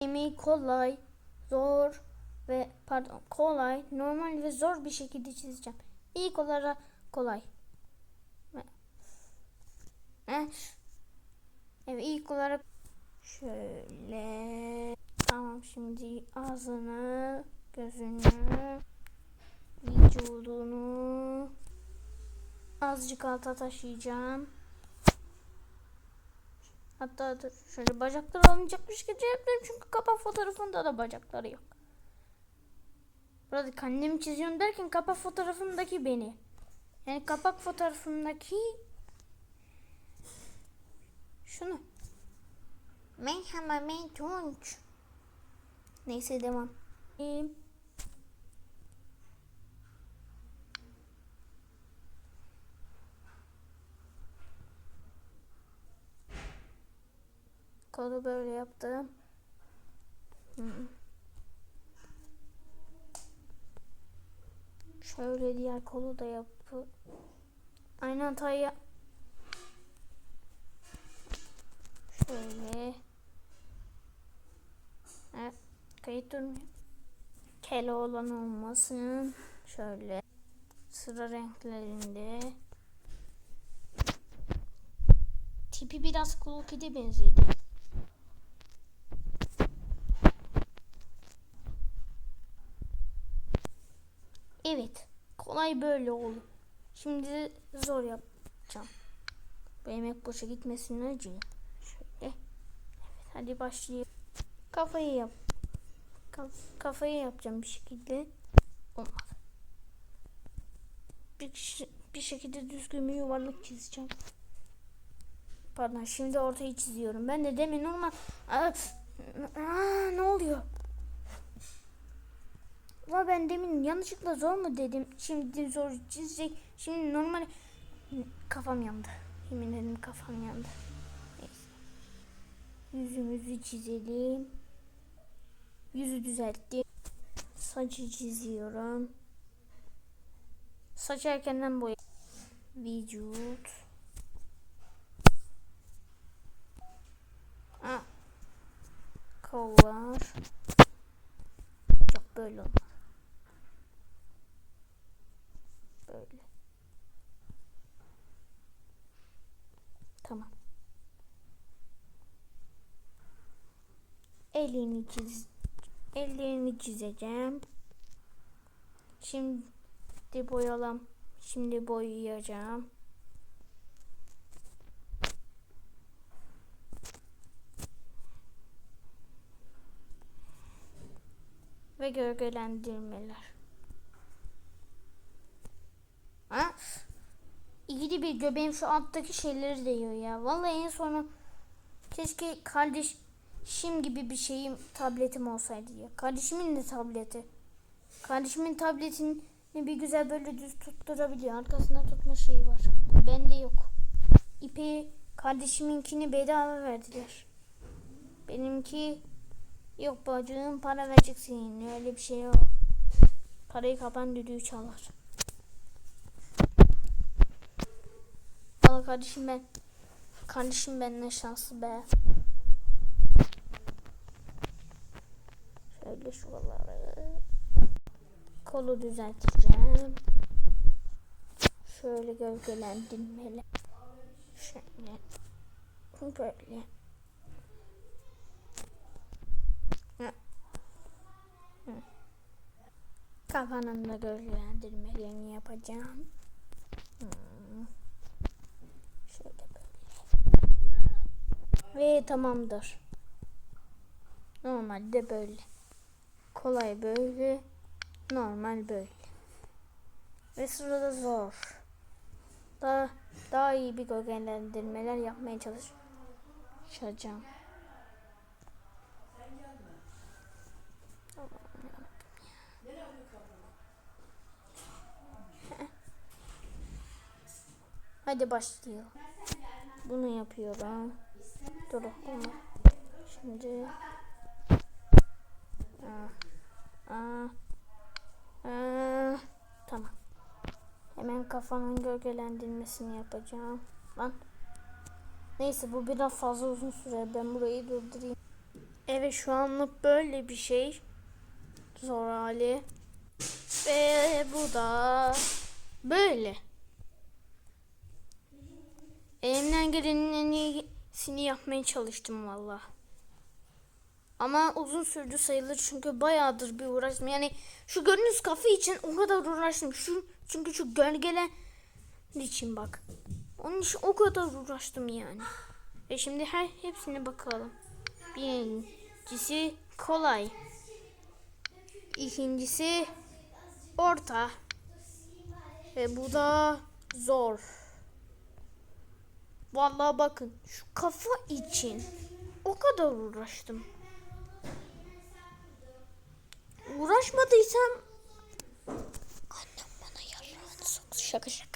Yemeği kolay, zor ve pardon kolay, normal ve zor bir şekilde çizeceğim. İlk olarak kolay. Evet ilk olarak şöyle tamam şimdi ağzını, gözünü, vücudunu azıcık alta taşıyacağım. Hatta dur şöyle bacakları alınacakmış gibi yapıyorum çünkü kapak fotoğrafında da bacakları yok. Burada kendimi çiziyorum derken kapak fotoğrafımdaki beni. Yani kapak fotoğrafımdaki şunu. Merhaba ben Tunç. Neyse devam. Ee, Kolu böyle yaptım. Şöyle diğer kolu da yapı. Aynı hatayı yap. Şöyle. Evet. Kayıt durmuyor. Keloğlan olmasın. Şöyle. Sıra renklerinde. Tipi biraz Cool Kid'e benzedi. Evet. Kolay böyle oldu. Şimdi zor yapacağım. Bu yemek boşa gitmesin acı. Şöyle. Evet hadi başlayalım. Kafayı yap. Kaf- kafayı yapacağım bir şekilde. Olmadı. Bir, bir şekilde düzgün bir yuvarlak çizeceğim. Pardon şimdi ortayı çiziyorum. Ben de demin normal... Aa, aa, ne oluyor? Ben demin yanlışlıkla zor mu dedim. Şimdi zor çizecek. Şimdi normal kafam yandı. Yemin ederim kafam yandı. Neyse. Yüzümüzü çizelim. Yüzü düzelttim. Saçı çiziyorum. Saç erkenden boya. Vücut. Ah. Kollar. Yok böyle olmaz. Böyle. Tamam. Elini çiz. Ellerini çizeceğim. Şimdi boyalım. Şimdi boyayacağım. Ve gölgelendirmeler. İyi bir göbeğim şu alttaki şeyleri değiyor ya. Vallahi en sonu keşke kardeşim gibi bir şeyim tabletim olsaydı ya. Kardeşimin de tableti. Kardeşimin tabletini bir güzel böyle düz tutturabiliyor. Arkasında tutma şeyi var. Bende yok. İpi kardeşiminkini bedava verdiler. Benimki yok bacığım para vereceksin. Öyle bir şey yok. Parayı kapan düdüğü çalar. Valla kardeşim ben kardeşim ben ne şanslı be. Şöyle şuraları kolu düzelteceğim. Şöyle gölgelendirmeli. Şöyle böyle. Hı. Hı. Kafanın da gölgelendirmelerini yapacağım. Hmm. Şöyle böyle. Ve tamamdır. Normalde böyle. Kolay böyle. Normal böyle. Ve sırada zor. Daha, daha iyi bir gölgelendirmeler yapmaya çalışacağım. Hadi başlayalım. Bunu yapıyorum. Dur bunu. Şimdi Aa, aa, aa, tamam. Hemen kafanın gölgelendirmesini yapacağım. Lan. Neyse bu biraz fazla uzun sürer. Ben burayı durdurayım. Evet şu anlık böyle bir şey. Zor hali. Ve bu da böyle. Elimden gelenin en iyisini yapmaya çalıştım valla. Ama uzun sürdü sayılır çünkü bayağıdır bir uğraştım. Yani şu gördüğünüz kafe için o kadar uğraştım. Şu çünkü şu gölgeler için bak. Onun için o kadar uğraştım yani. Ve şimdi her hepsine bakalım. Birincisi kolay. İkincisi orta. Ve bu da zor. Vallahi bakın şu kafa için o kadar uğraştım. Uğraşmadıysam annem bana yararını sok. Şaka şaka.